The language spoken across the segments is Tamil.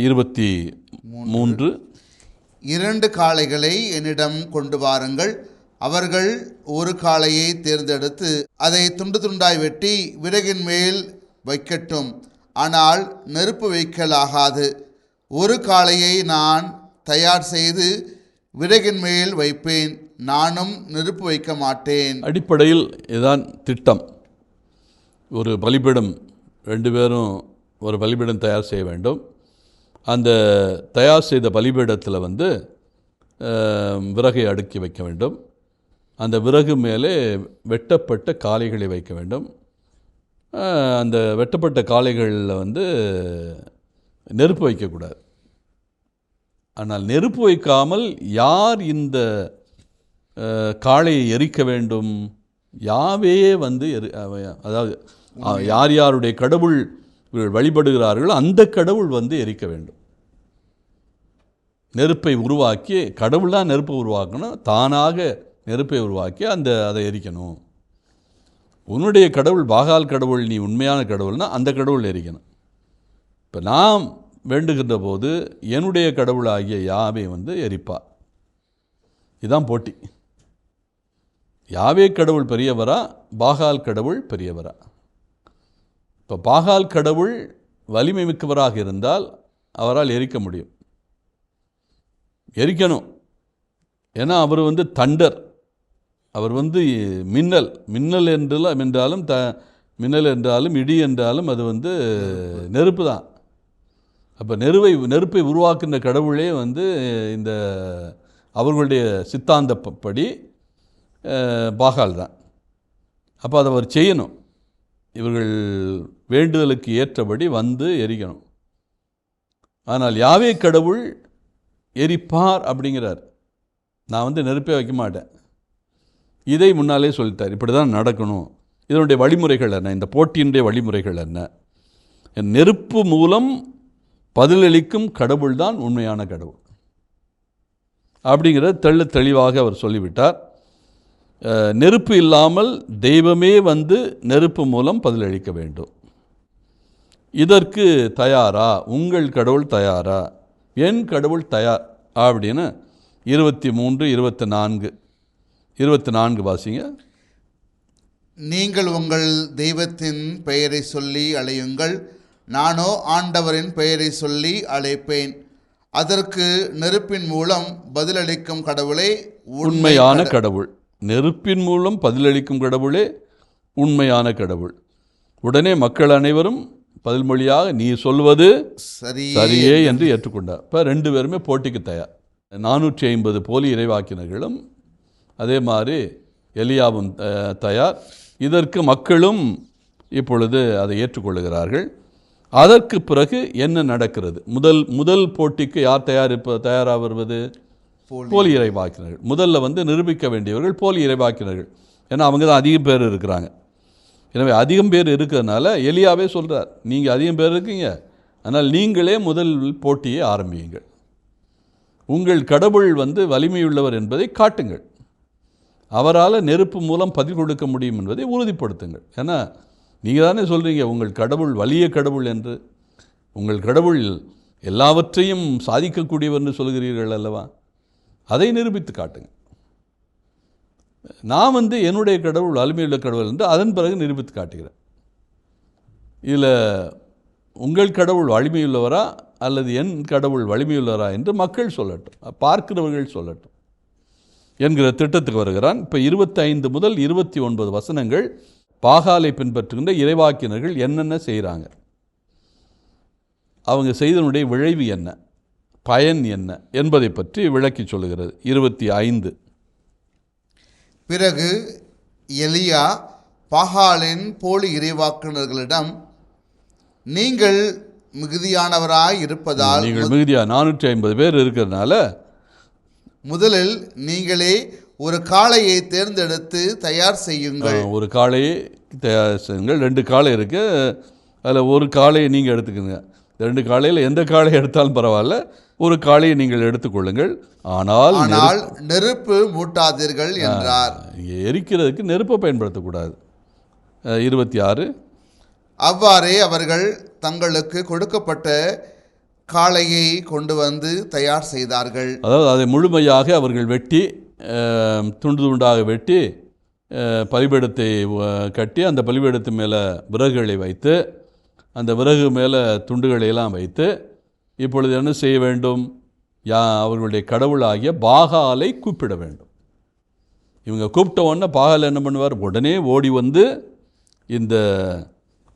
இருபத்தி மூன்று. இரண்டு காளைகளை என்னிடம் கொண்டு வாருங்கள். அவர்கள் ஒரு காளையை தேர்ந்தெடுத்து அதை துண்டு துண்டாய் வெட்டி விறகின் மேல் வைக்கட்டும். ஆனால் நெருப்பு வைக்கலாகாது ஒரு காளையை நான் தயார் செய்து விறகின் மேல் வைப்பேன். நானும் நெருப்பு வைக்க மாட்டேன். அடிப்படையில் இதுதான் திட்டம். ஒரு பலிபீடம் ரெண்டு பேரும் ஒரு பலிபீடம் தயார் செய்ய வேண்டும். அந்த தயார் செய்த பலிபீடத்தில் வந்து விறகை அடுக்கி வைக்க வேண்டும். அந்த விறகு மேலே வெட்டப்பட்ட காளைகளை வைக்க வேண்டும். அந்த வெட்டப்பட்ட காளைகளில் வந்து நெருப்பு வைக்கக்கூடாது. ஆனால் நெருப்பு வைக்காமல் யார் இந்த காளையை எரிக்க வேண்டும்? யாவே வந்து எரி அவ- அதாவது யார் யாருடைய கடவுள் இவர்கள் வழிபடுகிறார்களோ அந்த கடவுள் வந்து எரிக்க வேண்டும். நெருப்பை உருவாக்கி கடவுள் தான் நெருப்பை உருவாக்கணும் தானாக நெருப்பை உருவாக்கி அந்த அதை எரிக்கணும். உன்னுடைய கடவுள் பாகால் கடவுள் நீ உண்மையான கடவுள்னா அந்த கடவுள் எரிக்கணும். இப்போ நாம் வேண்டுகின்ற போது என்னுடைய கடவுளாகிய யாவே வந்து எரிப்பா இதுதான் போட்டி. யாவே கடவுள் பெரியவரா பாகால் கடவுள் பெரியவரா? இப்போ பாகால் கடவுள் வலிமை மிக்கவராக இருந்தால் அவரால் எரிக்க முடியும். எரிக்கணும். ஏன்னா அவர் வந்து தண்டர். அவர் வந்து மின்னல். மின்னல் என்றாலும் என்றாலும் த மின்னல் என்றாலும் இடி என்றாலும் அது வந்து நெருப்பு தான். அப்போ நெருவை நெருப்பை உருவாக்குகின்ற கடவுளே வந்து இந்த அவர்களுடைய சித்தாந்த படி பாகால் தான். அப்போ அதை அவர் செய்யணும். இவர்கள் வேண்டுதலுக்கு ஏற்றபடி வந்து எரிக்கணும். ஆனால் யாவே கடவுள் எரிப்பார் அப்படிங்கிறார். நான் வந்து நெருப்பே வைக்க மாட்டேன். இதை முன்னாலே சொல்லிட்டார். இப்படி தான் நடக்கணும். இதனுடைய வழிமுறைகள் என்ன? இந்த போட்டியினுடைய வழிமுறைகள் என்ன? நெருப்பு மூலம் பதிலளிக்கும் கடவுள் தான் உண்மையான கடவுள். அப்படிங்கிறத தெள்ள தெளிவாக அவர் சொல்லிவிட்டார். நெருப்பு இல்லாமல் தெய்வமே வந்து நெருப்பு மூலம் பதிலளிக்க வேண்டும். இதற்கு தயாரா? உங்கள் கடவுள் தயாரா? என் கடவுள் தயார் அப்படின்னு இருபத்தி மூன்று இருபத்தி நான்கு இருபத்தி நான்கு வாசிங்க. நீங்கள் உங்கள் தெய்வத்தின் பெயரை சொல்லி அழையுங்கள். நானோ ஆண்டவரின் பெயரை சொல்லி அழைப்பேன். அதற்கு நெருப்பின் மூலம் பதிலளிக்கும் கடவுளே உண்மையான கட- கடவுள். நெருப்பின் மூலம் பதிலளிக்கும் கடவுளே உண்மையான கடவுள். உடனே மக்கள் அனைவரும் பதில்மொழியாக நீ சொல்வது சரி சரியே என்று ஏற்றுக்கொண்டார். இப்போ ரெண்டு பேருமே போட்டிக்கு தயார். நானூற்றி ஐம்பது போலி இறைவாக்கினர்களும் அதே மாதிரி எலியாவும் தயார். இதற்கு மக்களும் இப்பொழுது அதை ஏற்றுக்கொள்ளுகிறார்கள். அதற்கு பிறகு என்ன நடக்கிறது? முதல் முதல் போட்டிக்கு யார் தயாரிப்ப தயாராக வருவது? போலி. இறைவாக்கினர்கள். முதல்ல வந்து நிரூபிக்க வேண்டியவர்கள் போலி இறைவாக்கினர்கள். ஏன்னா அவங்க தான் அதிகம் பேர் இருக்கிறாங்க. எனவே அதிகம் பேர் இருக்கிறதுனால எளியாவே சொல்கிறார் நீங்கள் அதிகம் பேர் இருக்கீங்க. ஆனால் நீங்களே முதல் போட்டியை ஆரம்பியுங்கள். உங்கள் கடவுள் வந்து வலிமையுள்ளவர் என்பதை காட்டுங்கள். அவரால் நெருப்பு மூலம் பதில் கொடுக்க முடியும் என்பதை உறுதிப்படுத்துங்கள். ஏன்னா நீங்கள் தானே சொல்கிறீங்க உங்கள் கடவுள் வலிய கடவுள் என்று. உங்கள் கடவுள் எல்லாவற்றையும் சாதிக்கக்கூடியவர்னு சொல்கிறீர்கள் அல்லவா? அதை நிரூபித்து காட்டுங்க. நான் வந்து என்னுடைய கடவுள் வலிமையுள்ள கடவுள் என்று அதன் பிறகு நிரூபித்து காட்டுகிறேன். இதில் உங்கள் கடவுள் வலிமையுள்ளவரா அல்லது என் கடவுள் வலிமையுள்ளவரா என்று மக்கள் சொல்லட்டும் பார்க்கிறவர்கள் சொல்லட்டும் என்கிற திட்டத்துக்கு வருகிறான். இப்போ இருபத்தைந்து முதல் இருபத்தி ஒன்பது வசனங்கள் பாகாலை பின்பற்றுகின்ற இறைவாக்கினர்கள் என்னென்ன செய்கிறாங்க அவங்க செய்தனுடைய விளைவு என்ன? பயன் என்ன என்பதை பற்றி விளக்கி சொல்லுகிறது. இருபத்தி ஐந்து. பிறகு எலியா பாகாலின் போலி இறைவாக்குனர்களிடம் நீங்கள் மிகுதியானவராய் இருப்பதால் நீங்கள் மிகுதியா நானூற்றி ஐம்பது பேர் இருக்கிறதுனால முதலில் நீங்களே ஒரு காளையை தேர்ந்தெடுத்து தயார் செய்யுங்கள். ஒரு காளையை தயார் செய்யுங்கள். ரெண்டு காளை இருக்கு. அதில் ஒரு காளையை நீங்கள் எடுத்துக்கோங்க. ரெண்டு காளையில் எந்த காளையை எடுத்தாலும் பரவாயில்ல. ஒரு காளையை நீங்கள் எடுத்துக்கொள்ளுங்கள் ஆனால் ஆனால் நெருப்பு மூட்டாதீர்கள் என்றார். எரிக்கிறதுக்கு நெருப்பை பயன்படுத்தக்கூடாது. இருபத்தி ஆறு அவ்வாறே அவர்கள் தங்களுக்கு கொடுக்கப்பட்ட காளையை கொண்டு வந்து தயார் செய்தார்கள். அதாவது அதை முழுமையாக அவர்கள் வெட்டி துண்டு துண்டாக வெட்டி பலிபீடத்தை கட்டி அந்த பலிபீடத்து மேலே விறகுகளை வைத்து அந்த விறகு மேலே துண்டுகளை எல்லாம் வைத்து இப்பொழுது என்ன செய்ய வேண்டும்? யா அவர்களுடைய கடவுளாகிய பாகாலை கூப்பிட வேண்டும். இவங்க கூப்பிட்ட உடனே பாகால் என்ன பண்ணுவார்? உடனே ஓடி வந்து இந்த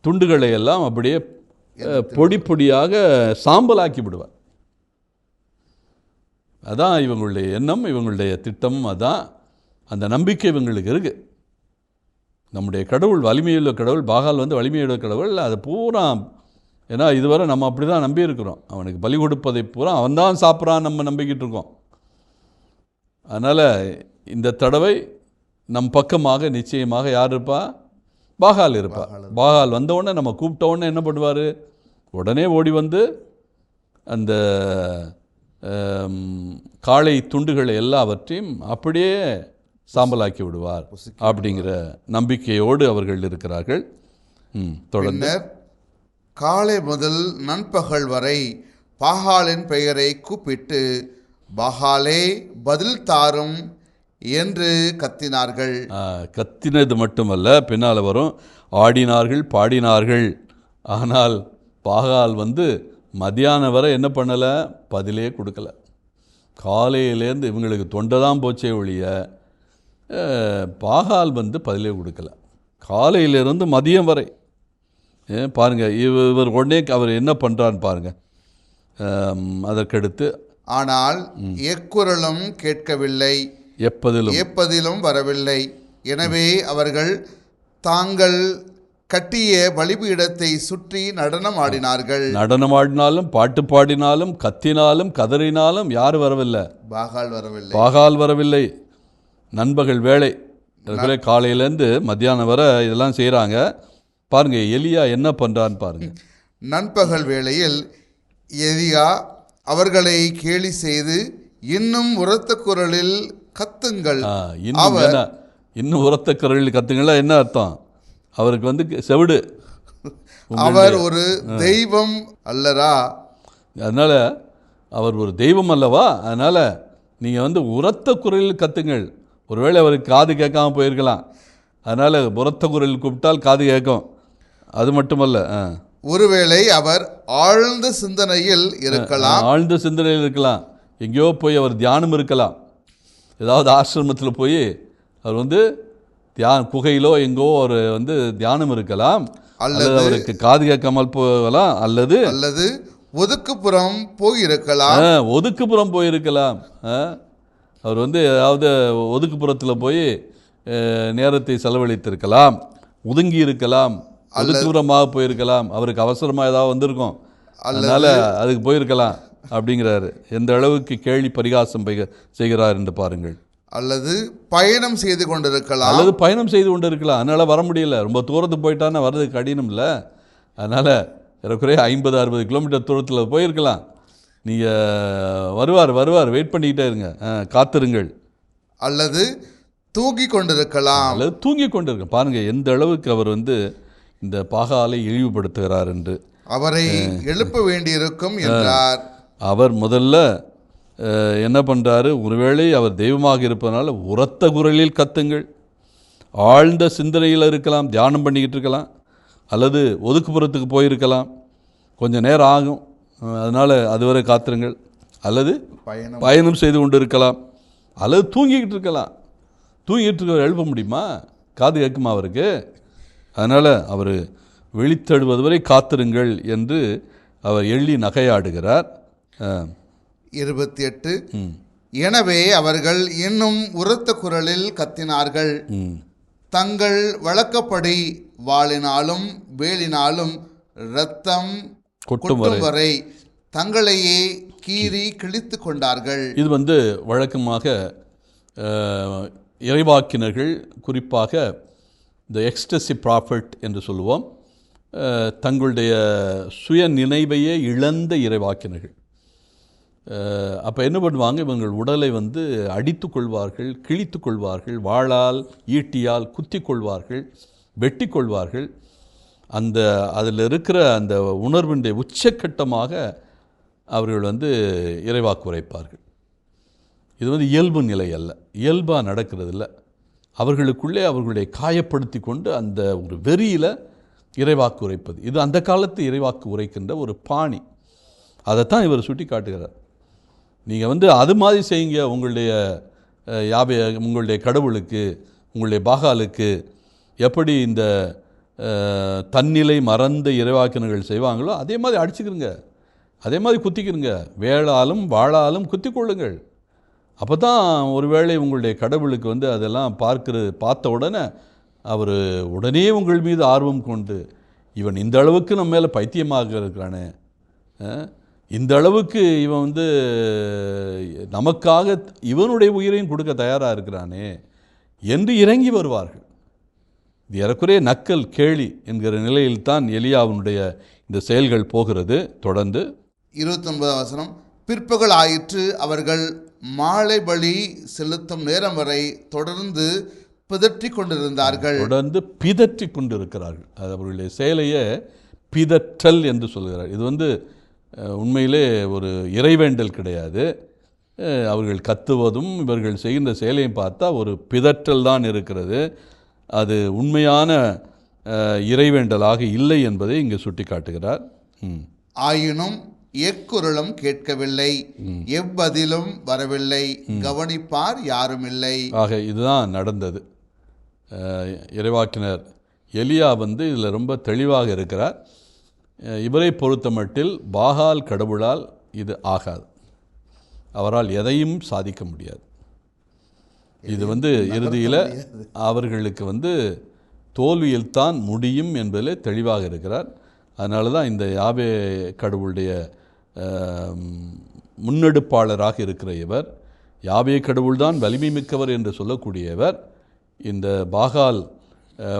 துண்டுகளை எல்லாம் அப்படியே பொடி பொடியாக சாம்பலாக்கி விடுவார். அதான் இவங்களுடைய எண்ணம் இவங்களுடைய திட்டமும் அதான் அந்த நம்பிக்கை இவங்களுக்கு இருக்குது நம்முடைய கடவுள் வலிமையுள்ள கடவுள் பாகால் வந்து வலிமையுள்ள கடவுள் அது பூரா ஏன்னா இதுவரை நம்ம அப்படி தான் நம்பியிருக்கிறோம் அவனுக்கு பலி கொடுப்பதை பூரா அவன் தான் சாப்பிட்றான் நம்ம நம்பிக்கிட்டு இருக்கோம். அதனால் இந்த தடவை நம் பக்கமாக நிச்சயமாக யார் இருப்பா? பாகால் இருப்பா. பாகால் வந்த உடனே நம்ம கூப்பிட்ட உடனே என்ன பண்ணுவார்? உடனே ஓடி வந்து அந்த காளை துண்டுகளை எல்லாவற்றையும் அப்படியே சாம்பலாக்கி விடுவார் அப்படிங்கிற நம்பிக்கையோடு அவர்கள் இருக்கிறார்கள். ம் தொடர்ந்து. காலை முதல் நண்பகல் வரை பாகாலின் பெயரை கூப்பிட்டு பாகாலே பதில் தாரும் என்று கத்தினார்கள். கத்தினது மட்டுமல்ல பின்னால் வரும் ஆடினார்கள் பாடினார்கள். ஆனால் பாகால் வந்து மதியானம் வரை என்ன பண்ணலை? பதிலே கொடுக்கல. காலையிலேருந்து இவங்களுக்கு தொண்டை தான் போச்சே ஒழிய பாகால் வந்து பதிலே கொடுக்கல. காலையிலேருந்து மதியம் வரை பாருங்கள் இவ- இவர் உடனே அவர் என்ன பண்ணுறான்னு பாருங்கள் அதற்கடுத்து ஆனால் எக்குரலும் கேட்கவில்லை. எப்பதிலும். ஏப்பதிலும் வரவில்லை. எனவே அவர்கள் தாங்கள் கட்டிய பலிபீடத்தை சுற்றி நடனம் ஆடினார்கள். நடனமாடினாலும் பாட்டு பாடினாலும் கத்தினாலும் கதறினாலும் யார் வரவில்லை? பாகால் வரவில்லை. பாகால் வரவில்லை. நண்பகல் வேலை காலையிலேருந்து மத்தியானம் வரை இதெல்லாம் செய்கிறாங்க. பாருங்க எலியா என்ன பண்ணுறான்னு பாருங்க. நண்பகல் வேளையில் எலியா அவர்களை கேலி செய்து இன்னும் உரத்த குரலில் கத்துங்கள். இன்னும் என்ன? இன்னும் உரத்த குரலில் கத்துங்களா என்ன அர்த்தம்? அவருக்கு வந்து செவிடு. அவர் ஒரு தெய்வம் அல்லரா? அதனால் அவர் ஒரு தெய்வம் அல்லவா? அதனால் நீங்கள் வந்து உரத்த குரலில் கத்துங்கள். ஒருவேளை அவருக்கு காது கேட்காம போயிருக்கலாம். அதனால் உரத்த குரலில் கூப்பிட்டால் காது கேட்கும். அது மட்டுமல்ல. ஒருவேளை அவர் ஆழ்ந்த சிந்தனையில் இருக்கலாம். ஆழ்ந்த சிந்தனையில் இருக்கலாம். எங்கேயோ போய் அவர் தியானம் இருக்கலாம். ஏதாவது ஆசிரமத்தில் போய் அவர் வந்து தியான குகையிலோ எங்கோ ஒரு வந்து தியானம் இருக்கலாம். அல்லது அவருக்கு காது கேட்காமல் போகலாம். அல்லது அல்லது ஒதுக்குப்புறம் போயிருக்கலாம். ஒதுக்குப்புறம் போயிருக்கலாம். அவர் வந்து ஏதாவது ஒதுக்குப்புறத்தில் போய் நேரத்தை செலவழித்திருக்கலாம். ஒதுங்கி இருக்கலாம். ஒதுக்குப்புறமாக போயிருக்கலாம். அவருக்கு அவசரமாக ஏதாவது வந்திருக்கும். அதனால் அதுக்கு போயிருக்கலாம் அப்படிங்கிறாரு. எந்த அளவுக்கு கேள்வி பரிகாசம் செய்கிறார் என்று பாருங்கள். அல்லது பயணம் செய்து கொண்டிருக்கலாம். அல்லது பயணம் செய்து கொண்டு இருக்கலாம் அதனால் வர முடியல. ரொம்ப தூரத்துக்கு போயிட்டான்னா வர்றது கடினம் இல்லை. அதனால் ஏறக்குறைய ஐம்பது அறுபது கிலோமீட்டர் தூரத்தில் போயிருக்கலாம். நீங்கள் வருவார் வருவார். வெயிட் பண்ணிக்கிட்டே இருங்க. காத்திருங்கள். அல்லது தூங்கி கொண்டிருக்கலாம். அல்லது தூங்கி கொண்டு இருக்க பாருங்கள் எந்த அளவுக்கு அவர் வந்து இந்த பாகாலை இழிவுபடுத்துகிறார் என்று. அவரை எழுப்ப வேண்டியிருக்கும் என்றார். அவர் முதல்ல என்ன பண்ணுறாரு ஒருவேளை அவர் தெய்வமாக இருப்பதனால உரத்த குரலில் கத்துங்கள். ஆழ்ந்த சிந்தனையில் இருக்கலாம் தியானம் பண்ணிக்கிட்டு இருக்கலாம் அல்லது ஒதுக்குப்புறத்துக்கு போயிருக்கலாம். கொஞ்சம் நேரம் ஆகும். அதனால் அதுவரை காத்திருங்கள். அல்லது பயணம். பயணம் செய்து கொண்டு இருக்கலாம் அல்லது தூங்கிக்கிட்டு இருக்கலாம். தூங்கிட்டு இருக்க எழுப்ப முடியுமா? காது கேட்குமா அவருக்கு? அதனால் அவர் விழித்தெழுவது வரை காத்திருங்கள் என்று அவர் எள்ளி நகையாடுகிறார். இருபத்தி எட்டு எனவே அவர்கள் இன்னும் உரத்த குரலில் கத்தினார்கள். தங்கள் வழக்கப்படி வாளினாலும் வேலினாலும் இரத்தம் கொட்டும் வரை. தங்களையே கீறி கிழித்து கொண்டார்கள். இது வந்து வழக்கமாக இறைவாக்கினர்கள் குறிப்பாக இந்த எக்ஸ்டசி ப்ராஃபிட் என்று சொல்லுவோம் தங்களுடைய சுய நினைவையே இழந்த இறைவாக்கினர்கள். அப்போ என்ன பண்ணுவாங்க? இவங்கள் உடலை வந்து அடித்து கொள்வார்கள் கிழித்து கொள்வார்கள் வாளால் ஈட்டியால் குத்தி கொள்வார்கள் வெட்டி கொள்வார்கள். அந்த அதில் இருக்கிற அந்த உணர்வினுடைய உச்சக்கட்டமாக அவர்கள் வந்து இறைவாக்கு உரைப்பார்கள். இது வந்து இயல்பு நிலை அல்ல. இயல்பாக நடக்கிறது இல்லை அவர்களுக்குள்ளே அவர்களுடைய காயப்படுத்தி கொண்டு அந்த ஒரு வெறியில் இறைவாக்கு உரைப்பது. இது அந்த காலத்து இறைவாக்கு உரைக்கின்ற ஒரு பாணி. அதைத்தான் இவர் சுட்டி காட்டுகிறார் நீங்கள் வந்து அது மாதிரி செய்யுங்க உங்களுடைய அஹ், உங்களுடைய கடவுளுக்கு உங்களுடைய பாகாலுக்கு. எப்படி இந்த தன்னிலை மறந்த இறைவாக்கினர்கள் செய்வாங்களோ அதே மாதிரி அடிச்சுக்கிறங்க அதே மாதிரி குத்திக்கிறங்க வேளாலும் வாழாலும் குத்தி கொள்ளுங்கள் அப்போ தான் ஒருவேளை உங்களுடைய கடவுளுக்கு வந்து அதெல்லாம் பார்க்கிறது பார்த்த உடனே அவர் உடனே உங்கள் மீது ஆர்வம் கொண்டு இவன் இந்த அளவுக்கு நம்ம மேலே பைத்தியமாக இருக்கிறானே. இந்த அளவுக்கு இவன் வந்து நமக்காக இவனுடைய உயிரையும் கொடுக்க தயாராக இருக்கிறானே என்று இறங்கி வருவார்கள். இது ஏறக்குறைய நக்கல் கேலி என்கிற நிலையில்தான் எலியாவினுடைய இந்த செயல்கள் போகிறது. தொடர்ந்து இருபத்தொன்பதாம் வசனம் பிற்பகல் ஆயிற்று அவர்கள் மாலை பலி செலுத்தும் நேரம் வரை தொடர்ந்து பிதற்றி கொண்டிருந்தார்கள். தொடர்ந்து பிதற்றி கொண்டிருக்கிறார்கள். அது அவர்களுடைய செயலையே பிதற்றல் என்று சொல்கிறார். இது வந்து உண்மையிலே ஒரு இறைவேண்டல் கிடையாது. அவர்கள் கத்துவதும் இவர்கள் செய்கின்ற செயலையும் பார்த்தா ஒரு பிதற்றல் தான் இருக்கிறது. அது உண்மையான இறைவேண்டலாக இல்லை என்பதை இங்கே சுட்டி காட்டுகிறார். ஆயினும் எக்குரலும் கேட்கவில்லை. எவ்வதிலும் வரவில்லை. கவனிப்பார் யாரும் இல்லை ஆக இதுதான் நடந்தது. இறைவாக்கினர் எலியா வந்து இதில் ரொம்ப தெளிவாக இருக்கிறார். இவரை பொறுத்தமட்டில் பாகால் கடவுளால் இது ஆகாது. அவரால் எதையும் சாதிக்க முடியாது. இது வந்து இறுதியில் அவர்களுக்கு வந்து தோல்வியில்தான் முடியும் என்பதில் தெளிவாக இருக்கிறார். அதனால தான் இந்த யாவே கடவுளுடைய முன்னெடுப்பாளராக இருக்கிற இவர் யாவே கடவுள்தான் வலிமை மிக்கவர் என்று சொல்லக்கூடியவர் இந்த பாகால்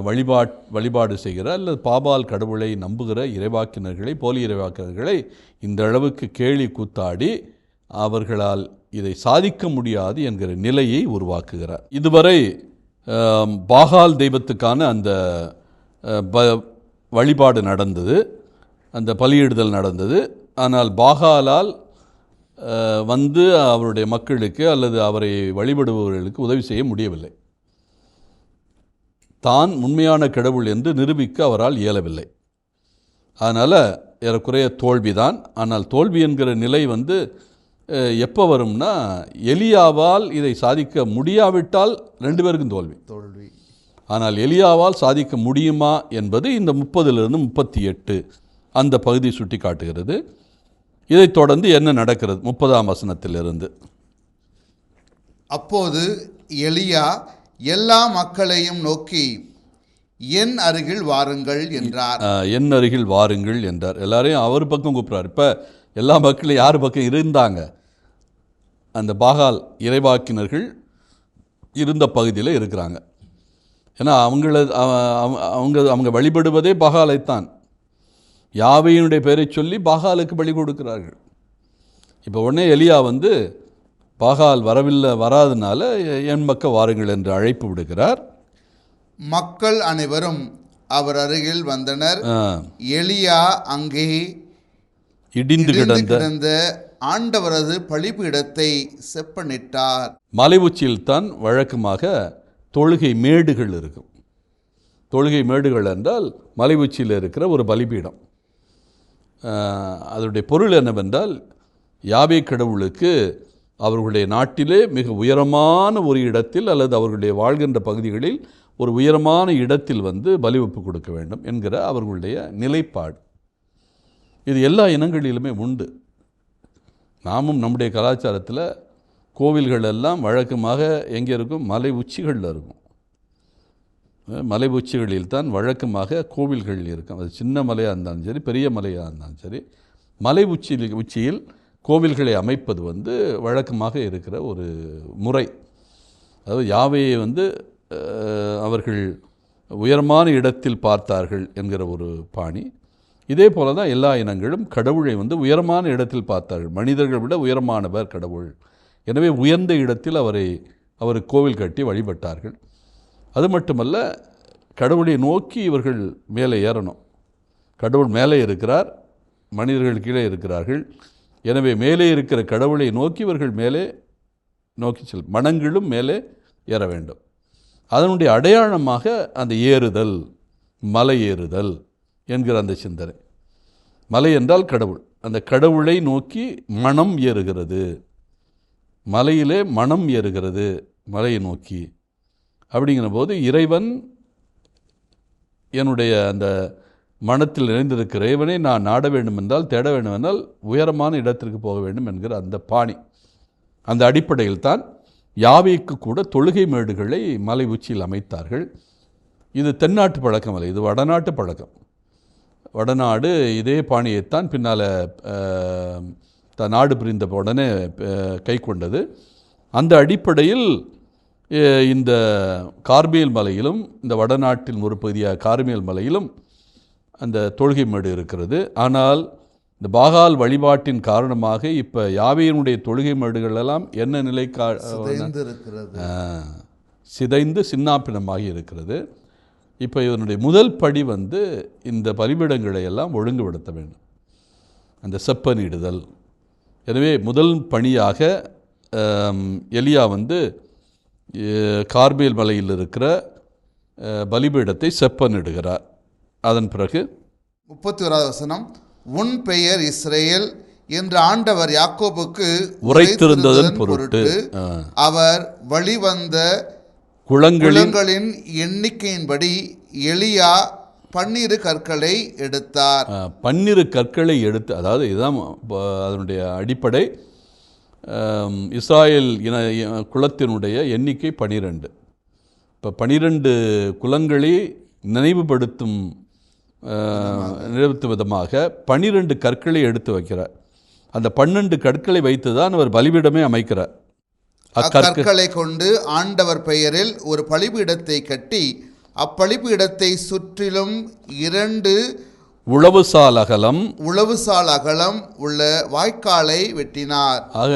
வழிபாட் வழிபாடு செய்கிற அல்லது பாபால் கடவுளை நம்புகிற இறைவாக்கினர்களை போலி இறைவாக்கினர்களை இந்த அளவுக்கு கேலி கூத்தாடி அவர்களால் இதை சாதிக்க முடியாது என்கிற நிலையை உருவாக்குகிறார். இதுவரை பாகால் தெய்வத்துக்கான அந்த ப வழிபாடு நடந்தது அந்த பலியிடுதல் நடந்தது. ஆனால் பாகாலால் வந்து அவருடைய மக்களுக்கு அல்லது அவரை வழிபடுபவர்களுக்கு உதவி செய்ய முடியவில்லை. தான் உண்மையான கடவுள் என்று நிரூபிக்க அவரால் இயலவில்லை. அதனால் ஏறக்குறைய தோல்விதான். ஆனால் தோல்வி என்கிற நிலை வந்து எப்போ வரும்னா எலியாவால் இதை சாதிக்க முடியாவிட்டால் ரெண்டு பேருக்கும் தோல்வி. தோல்வி. ஆனால் எலியாவால் சாதிக்க முடியுமா என்பது இந்த முப்பதிலிருந்து முப்பத்தி எட்டு அந்த பகுதி சுட்டி காட்டுகிறது இதைத் தொடர்ந்து என்ன நடக்கிறது? முப்பதாம் வசனத்திலிருந்து. அப்போது எலியா எல்லா மக்களையும் நோக்கி என் அருகில் வாருங்கள் என்றார். என் அருகில் வாருங்கள் என்றார். எல்லாரையும் அவர் பக்கம் கூப்பிட்றார். இப்போ எல்லா மக்களும் யார் பக்கம் இருந்தாங்க? அந்த பாகால் இறைவாக்கினர்கள் இருந்த பகுதியில் இருக்கிறாங்க. ஏன்னா அவங்கள அவ- அவ- அவங்க அவங்க வழிபடுவதே பாகாலைத்தான். யாவையினுடைய பெயரை சொல்லி பாகாலுக்கு பலி கொடுக்கிறார்கள். இப்போ உடனே எலியா வந்து பாகால் வரவில்லை வராதனால என் பக்கம் வாருங்கள் என்று அழைப்பு விடுக்கிறார் மக்கள் அனைவரும் அவர் அருகில் வந்தனர். எலியா அங்கே இடிந்து கிடந்த ஆண்டவரது பலிபீடத்தை செப்பனிட்டார். மலை உச்சியில் தான் வழக்கமாக தொழுகை மேடுகள் இருக்கும். தொழுகை மேடுகள் என்றால் மலை உச்சியில் இருக்கிற ஒரு பலிபீடம். அதனுடைய பொருள் என்னவென்றால் யாவே கடவுளுக்கு அவர்களுடைய நாட்டிலே மிக உயரமான ஒரு இடத்தில் அல்லது அவர்களுடைய வாழ்கின்ற பகுதிகளில் ஒரு உயரமான இடத்தில் வந்து பலிவப்பு கொடுக்க வேண்டும் என்கிற அவர்களுடைய நிலைப்பாடு. இது எல்லா இனங்களிலுமே உண்டு. நாமும் நம்முடைய கலாச்சாரத்தில் கோவில்கள் எல்லாம் வழக்கமாக எங்கே இருக்கும்? மலை உச்சிகளில் இருக்கும். மலை உச்சிகளில் தான் வழக்கமாக கோவில்கள் இருக்கும். அது சின்ன மலையாக இருந்தாலும் சரி பெரிய மலையாக இருந்தாலும் சரி மலை உச்சியில் உச்சியில் கோவில்களை அமைப்பது வந்து வழக்கமாக இருக்கிற ஒரு முறை. அதாவது யாவையை வந்து அவர்கள் உயரமான இடத்தில் பார்த்தார்கள் என்கிற ஒரு பாணி. இதே போல தான் எல்லா இனங்களும் கடவுளை வந்து உயரமான இடத்தில் பார்த்தார்கள். மனிதர்கள் விட உயரமானவர் கடவுள். எனவே உயர்ந்த இடத்தில் அவரை அவர் கோவில் கட்டி வழிபட்டார்கள். அது மட்டுமல்ல கடவுளை நோக்கி இவர்கள் மேலே ஏறணும். கடவுள் மேலே இருக்கிறார் மனிதர்கள் கீழே இருக்கிறார்கள். எனவே மேலே இருக்கிற கடவுளை நோக்கி இவர்கள் மேலே நோக்கி செல் மனங்களும் மேலே ஏற வேண்டும். அதனுடைய அடையாளமாக அந்த ஏறுதல் மலை ஏறுதல் என்கிற அந்த சிந்தனை. மலை என்றால் கடவுள். அந்த கடவுளை நோக்கி மனம் ஏறுகிறது. மலையிலே மனம் ஏறுகிறது மலையை நோக்கி. அப்படிங்கிற போது இறைவன் என்னுடைய அந்த மனத்தில் நிறைந்திருக்கிற இறைவனை நான் நாட வேண்டும் என்றால் தேட வேண்டும் என்றால் உயரமான இடத்திற்கு போக வேண்டும் என்கிற அந்த பாணி. அந்த அடிப்படையில் தான் யாவைக்கு கூட தொழுகை மேடுகளை மலை உச்சியில் அமைத்தார்கள். இது தென்னாட்டு பழக்கம் அல்ல இது வடநாட்டு பழக்கம். வடநாடு இதே பாணியைத்தான் பின்னால் த நாடு பிரிந்த உடனே கை கொண்டது அந்த அடிப்படையில் இந்த கார்மேல் மலையிலும் இந்த வடநாட்டின் ஒரு பகுதியாக கார்மேல் மலையிலும் அந்த தொழுகை மேடு இருக்கிறது. ஆனால் இந்த பாகால் வழிபாட்டின் காரணமாக இப்போ யாவையினுடைய தொழுகை மேடுகள் எல்லாம் என்ன நிலை கா சிதைந்து சின்னாப்பினமாகி இருக்கிறது. இப்போ இதனுடைய முதல் படி வந்து இந்த பலிபீடங்களை எல்லாம் ஒழுங்குபடுத்த வேண்டும். அந்த செப்பனிடுதல் எனவே முதல் பணியாக எலியா வந்து கார்மேல் மலையில் இருக்கிற பலிபீடத்தை செப்பனிடுகிறார் அதன் பிறகு முப்பத்தி ஓராவது வசனம் உன் பெயர் இஸ்ரேல் என்று ஆண்டவர் யாக்கோபுக்கு உரைத்திருந்ததன் பொருட்டு அவர் வழிவந்த குளங்களின் எண்ணிக்கையின்படி எலியா பன்னிரு கற்களை எடுத்தார். பன்னிரு கற்களை எடுத்து அதாவது இதுதான் அதனுடைய அடிப்படை. இஸ்ராயல் இன குலத்தினுடைய எண்ணிக்கை பனிரெண்டு. இப்போ பனிரெண்டு குலங்களை நினைவுபடுத்தும் ஆ, நிறுத்தும் விதமாக பனிரெண்டு கற்களை எடுத்து வைக்கிறார். அந்த பன்னெண்டு கற்களை வைத்து தான் அவர் பலிபீடமே அமைக்கிறார். கற்களை அக்கற்களை கொண்டு ஆண்டவர் பெயரில் ஒரு பலிபீடத்தை கட்டி அப்பலிபீடத்தை சுற்றிலும் இரண்டு உழவுசால் அகலம். உளவுசால் அகலம் உள்ள வாய்க்காலை வெட்டினார். ஆக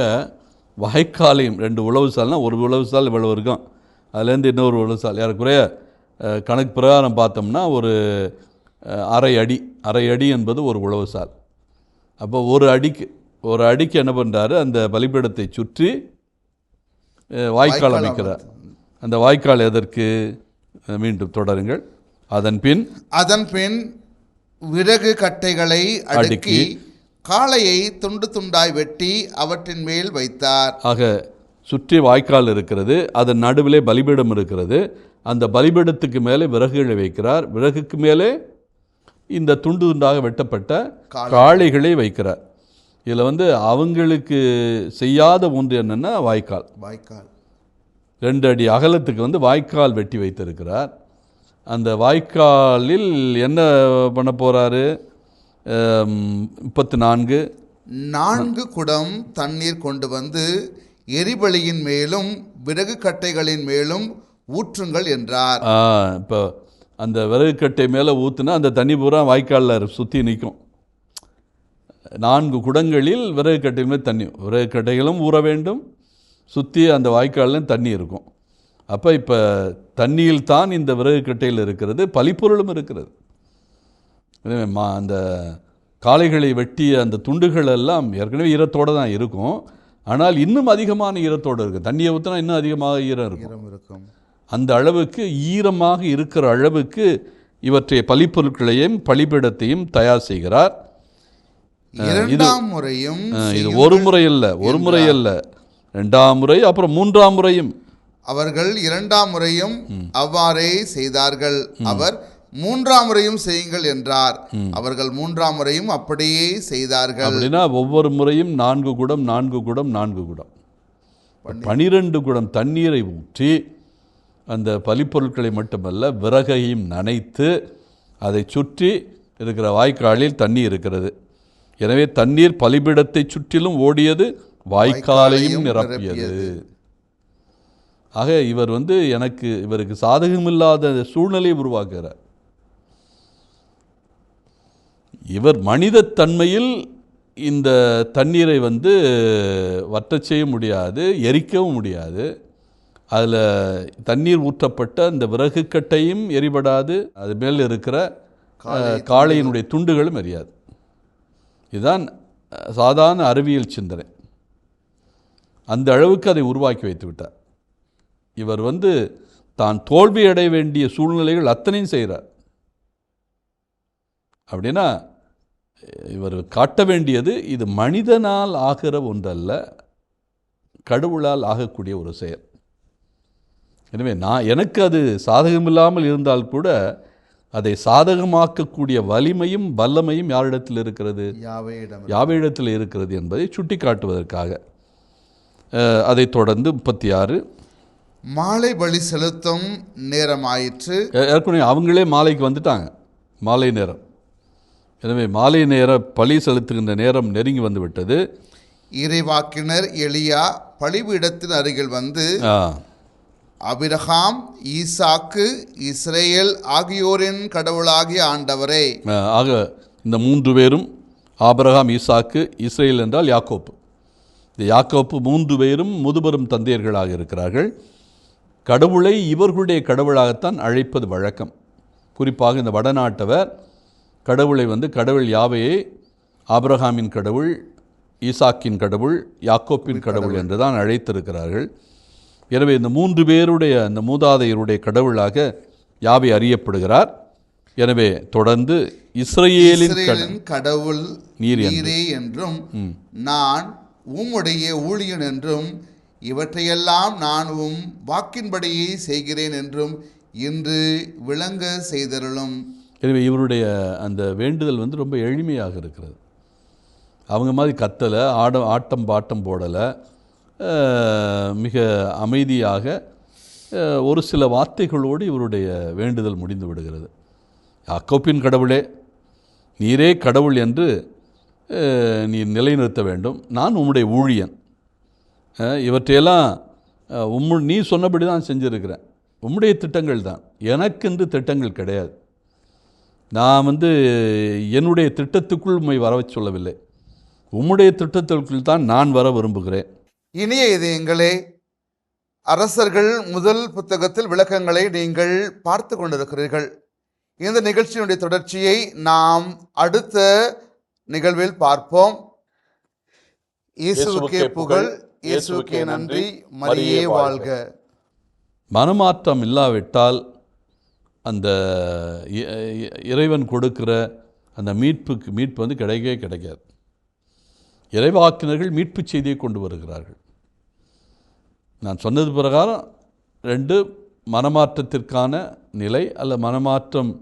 வாய்க்காலையும் ரெண்டு உழவு சால்னா ஒரு உழவு சால் இவ்வளவு இருக்கும். அதுலேருந்து இன்னொரு உழவு சால் ஏறக்குறைய கணக்கு பிரகாரம் பார்த்தோம்னா ஒரு அரை அடி. அரை அடி என்பது ஒரு உழவு சால் அப்போ ஒரு அடிக்கு ஒரு அடிக்கு என்ன பண்ணுறாரு அந்த பலிபீடத்தை சுற்றி வாய்க்கால் அமைக்கிறார். அந்த வாய்க்கால் எதற்கு? மீண்டும் தொடருங்கள். அதன் பின் அதன் பின் விறகு கட்டைகளை அடுக்கி காளையை துண்டு துண்டாய் வெட்டி அவற்றின் மேல் வைத்தார். ஆக சுற்றி வாய்க்கால் இருக்கிறது அதன் நடுவிலே பலிபீடம் இருக்கிறது. அந்த பலிபீடத்துக்கு மேலே விறகுகளை வைக்கிறார். விறகுக்கு மேலே இந்த துண்டு துண்டாக வெட்டப்பட்ட காளைகளை வைக்கிறார். இதில் வந்து அவங்களுக்கு செய்யாத ஒன்று என்னென்னா வாய்க்கால். வாய்க்கால். ரெண்டு அடி அகலத்துக்கு வந்து வாய்க்கால் வெட்டி வைத்திருக்கிறார். அந்த வாய்க்காலில் என்ன பண்ண போகிறாரு முப்பத்து நான்கு நான்கு குடம் தண்ணீர் கொண்டு வந்து எரிபலியின் மேலும் விறகு கட்டைகளின் மேலும் ஊற்றுங்கள் என்றார். இப்போ அந்த விறகு கட்டை மேலே ஊற்றுனா அந்த தண்ணி பூரா வாய்க்காலில் சுற்றி நிற்கும் நான்கு குடங்களில் விறகு கட்டை மேல் தண்ணி விறகு கட்டைகளும் ஊற வேண்டும். சுற்றி அந்த வாய்க்காலிலும் தண்ணி இருக்கும். அப்போ இப்போ தண்ணியில் தான் இந்த விறகு கட்டையில் இருக்கிறது பலிப்பொருளும் இருக்கிறது. எனவே மா அந்த காளைகளை வெட்டிய அந்த துண்டுகள் எல்லாம் ஏற்கனவே ஈரத்தோடு தான் இருக்கும். ஆனால் இன்னும் அதிகமான ஈரத்தோடு இருக்குது தண்ணியை ஊற்றினா இன்னும் அதிகமாக ஈரம் இருக்கும். இருக்கும். அந்த அளவுக்கு ஈரமாக இருக்கிற அளவுக்கு இவற்றை பலிப்பொருட்களையும் பலிபீடத்தையும் தயார் செய்கிறார். இரண்டாம் முறையும் இது ஒரு முறை அல்ல ஒரு முறை அல்ல. ரெண்டாம் முறை அப்புறம் மூன்றாம் முறையும். அவர்கள் இரண்டாம் முறையும் அவ்வாறே செய்தார்கள். அவர் மூன்றாம் முறையும் செய்யுங்கள் என்றார். அவர்கள் மூன்றாம் முறையும் அப்படியே செய்தார்கள். அப்படின்னா ஒவ்வொரு முறையும் நான்கு குடம் நான்கு குடம் நான்கு குடம். பனிரெண்டு குடம் தண்ணீரை ஊற்றி அந்த பலிப்பொருட்களை மட்டுமல்ல விறகையும் நனைத்து அதை சுற்றி இருக்கிற வாய்க்காலில் தண்ணி இருக்கிறது. எனவே தண்ணீர் பலிபீடத்தை சுற்றிலும் ஓடியது வாய்க்காலையும் நிரப்பியது. ஆக இவர் வந்து எனக்கு இவருக்கு சாதகமில்லாத சூழ்நிலையை உருவாக்குகிறார். இவர் மனிதத் தன்மையில் இந்த தண்ணீரை வந்து வற்றச் செய்ய முடியாது எரிக்கவும் முடியாது. அதில் தண்ணீர் ஊற்றப்பட்ட அந்த விறகு கட்டையும் எரிபடாது அது மேல் இருக்கிற காளையினுடைய துண்டுகளும் எரியாது. இதுதான் சாதாரண அறிவியல் சிந்தனை. அந்த அளவுக்கு அதை உருவாக்கி வைத்து விட்டார். இவர் வந்து தான் தோல்வி அடைய வேண்டிய சூழ்நிலைகள் அத்தனையும் செய்கிறார். அப்படின்னா இவர் காட்ட வேண்டியது இது மனிதனால் ஆகிற ஒன்றல்ல கடவுளால் ஆகக்கூடிய ஒரு செயல். எனவே நான் எனக்கு அது சாதகமில்லாமல் இருந்தால் கூட அதை சாதகமாக்கக்கூடிய வலிமையும் வல்லமையும் யாரிடத்தில் இருக்கிறது? யாவையிடத்தில் இருக்கிறது என்பதை சுட்டி காட்டுவதற்காக அதைத் தொடர்ந்து முப்பத்தி ஆறு. மாலை பலி செலுத்தும் நேரமாயிற்று. ஏற்கனவே அவங்களே மாலைக்கு வந்துட்டாங்க. மாலை நேரம். எனவே மாலை நேர பலி செலுத்துகின்ற நேரம் நெருங்கி வந்து விட்டது இறைவாக்கினர் எலியா பலிபீடத்தின் அருகில் வந்து ஆ, அபிரகாம் ஈசாக்கு இஸ்ரேல் ஆகியோரின் கடவுளாகிய ஆண்டவரே. ஆக இந்த மூன்று பேரும் ஆபிரகாம் ஈசாக்கு இஸ்ரேல் என்றால் யாக்கோப்பு. இந்த யாக்கோப்பு மூன்று பேரும் முதுபெரும் தந்தையர்களாக இருக்கிறார்கள். கடவுளை இவர்களுடைய கடவுளாகத்தான் அழைப்பது வழக்கம். குறிப்பாக இந்த வடநாட்டவர் கடவுளை வந்து கடவுள் யாவையை? ஆபிரகாமின் கடவுள் ஈசாக்கின் கடவுள் யாக்கோப்பின் கடவுள் என்று தான் அழைத்திருக்கிறார்கள். எனவே இந்த மூன்று பேருடைய அந்த மூதாதையருடைய கடவுளாக யாவை அறியப்படுகிறார்? எனவே தொடர்ந்து இஸ்ரேலின் கட- இஸ்ரேலின் கடவுள். நீரே என்றும். நான் உம்முடைய ஊழியன் என்றும் இவற்றையெல்லாம் நானும் வாக்கின்படியே செய்கிறேன் என்றும் இன்று விளங்க செய்தருளும். எனவே இவருடைய அந்த வேண்டுதல் வந்து ரொம்ப எளிமையாக இருக்கிறது. அவங்க மாதிரி கத்தலை ஆட ஆட்டம் பாட்டம் போடலை. மிக அமைதியாக ஒரு சில வார்த்தைகளோடு இவருடைய வேண்டுதல் முடிந்து விடுகிறது. அக்கோப்பின் கடவுளே நீரே கடவுள் என்று நீ நீர் நிலைநிறுத்த வேண்டும். நான் உம்முடைய ஊழியன். இவற்றையெல்லாம் உம்மு நீ சொன்னபடி தான் செஞ்சுருக்கிறேன். உம்முடைய திட்டங்கள் தான். எனக்கென்று திட்டங்கள் கிடையாது. நான் வந்து என்னுடைய திட்டத்துக்குள் உம்மை வரவச் சொல்லவில்லை. உம்முடைய திட்டத்திற்குள் தான் நான் வர விரும்புகிறேன். இனிய இதயங்களே அரசர்கள் முதல் புத்தகத்தில் விளக்கங்களை நீங்கள் பார்த்து கொண்டிருக்கிறீர்கள். இந்த நிகழ்ச்சியினுடைய தொடர்ச்சியை நாம் அடுத்த நிகழ்வில் பார்ப்போம். இயேசுவுக்கே புகழ். இயேசுவுக்கே நன்றி. மரியே வாழ்க. மனமாற்றம் இல்லாவிட்டால் அந்த இறைவன் கொடுக்கிற அந்த மீட்புக்கு மீட்பு வந்து கிடைக்கவே கிடைக்காது. இறைவாக்கினர்கள் மீட்பு செய்தியை கொண்டு வருகிறார்கள். நான் சொன்னது பிரகாரம் ரெண்டு மனமாற்றத்திற்கான நிலை அல்ல மனமாற்றம்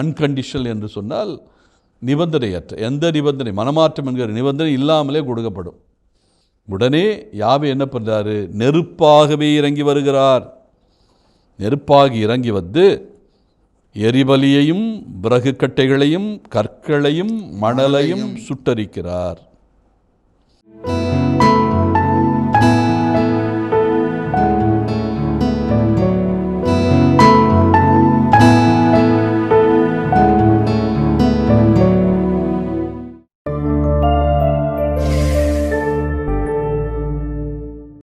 அன்கண்டிஷனல் என்று சொன்னால் நிபந்தனையற்ற. எந்த நிபந்தனை? மனமாற்றம் என்கிற நிபந்தனை இல்லாமலே கொடுக்கப்படும். உடனே யாவே என்ன பண்ணுறாரு நெருப்பாகவே இறங்கி வருகிறார். நெருப்பாகி இறங்கி வந்து எரிபலியையும் விறகு கட்டைகளையும் கற்களையும் மணலையும். சுட்டரிக்கிறார்.